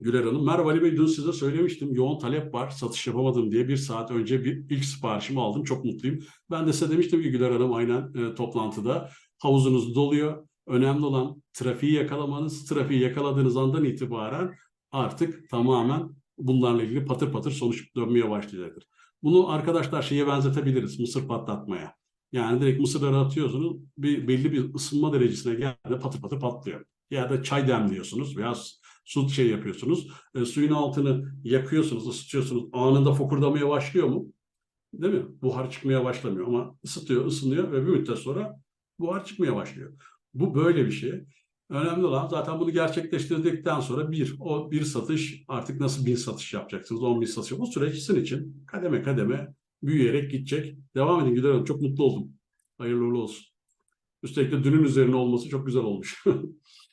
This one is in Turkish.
Güler Hanım. Merhaba Ali Bey dün size söylemiştim yoğun talep var satış yapamadım diye bir saat önce bir ilk siparişimi aldım çok mutluyum. Ben de size demiştim ki Güler Hanım aynen e, toplantıda havuzunuz doluyor. Önemli olan trafiği yakalamanız. Trafiği yakaladığınız andan itibaren artık tamamen bunlarla ilgili patır patır sonuç dönmeye başlayacaktır. Bunu arkadaşlar şeye benzetebiliriz mısır patlatmaya. Yani direkt mısırları atıyorsunuz bir belli bir ısınma derecesine geldiğinde patır patır patlıyor. Ya da çay demliyorsunuz veya su şey yapıyorsunuz. E, suyun altını yakıyorsunuz, ısıtıyorsunuz. Anında fokurdamaya başlıyor mu? Değil mi? Buhar çıkmaya başlamıyor ama ısıtıyor, ısınıyor ve bir müddet sonra buhar çıkmaya başlıyor. Bu böyle bir şey. Önemli olan zaten bunu gerçekleştirdikten sonra bir, o bir satış artık nasıl bin satış yapacaksınız, on bin satış. Bu süreç sizin için kademe kademe büyüyerek gidecek. Devam edin Güler. Çok mutlu oldum. Hayırlı olsun. Üstelik de dünün üzerine olması çok güzel olmuş.